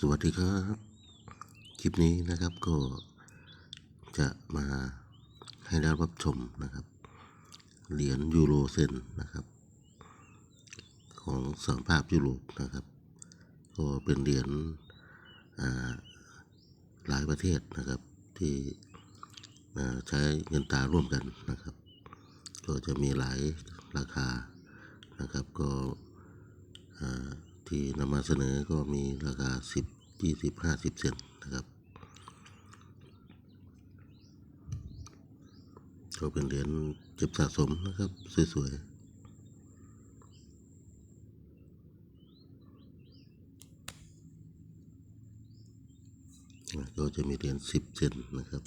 สวัสดีครับ คลิปนี้นะครับก็จะมาให้ได้รับชมนะครับ เหรียญยูโรเซนนะครับ ของสหภาพยุโรปนะครับ ก็เป็นเหรียญหลายประเทศนะครับที่ใช้เงินตราร่วมกันนะครับ ก็จะมีหลายราคานะครับก็ ที่นำมาเสนอก็มีราคา 10 20 50 เซนนะครับ ก็เป็นเหรียญเก็บสะสมนะครับ สวยๆอ่าก็จะมีเหรียญ10 เซนนะครับ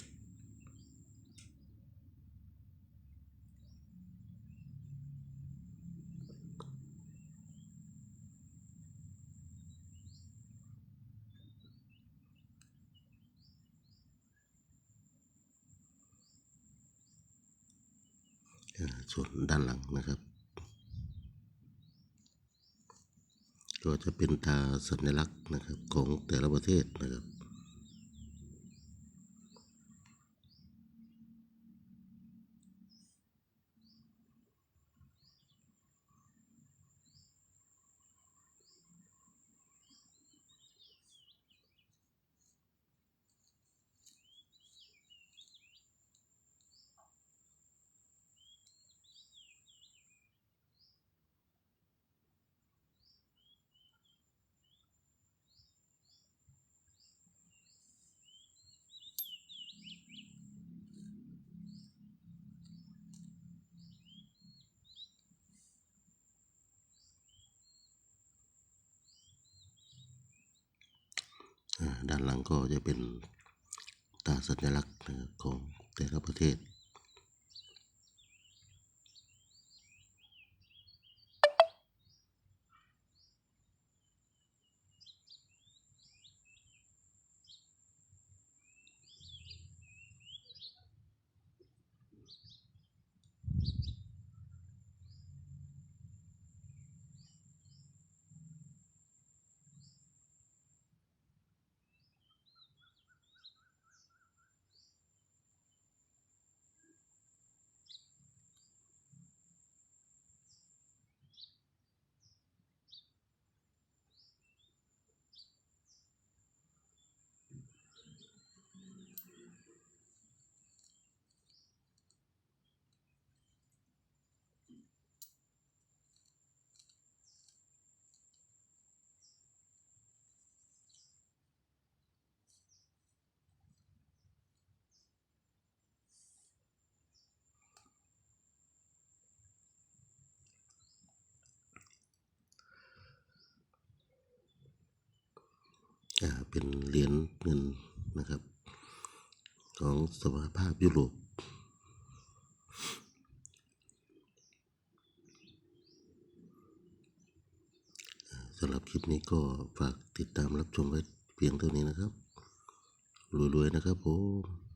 ส่วนด้านหลังนะครับ ก็จะเป็นตราสัญลักษณ์นะครับของแต่ละประเทศนะครับ ด้านหลังก็จะเป็นตราสัญลักษณ์ของแต่ละประเทศ อ่า เป็นเหรียญเงินนะครับ ของสหภาพยุโรปสำหรับคลิปนี้ก็ฝากติดตามรับชมไว้เพียงเท่านี้นะครับ รวยๆนะครับผม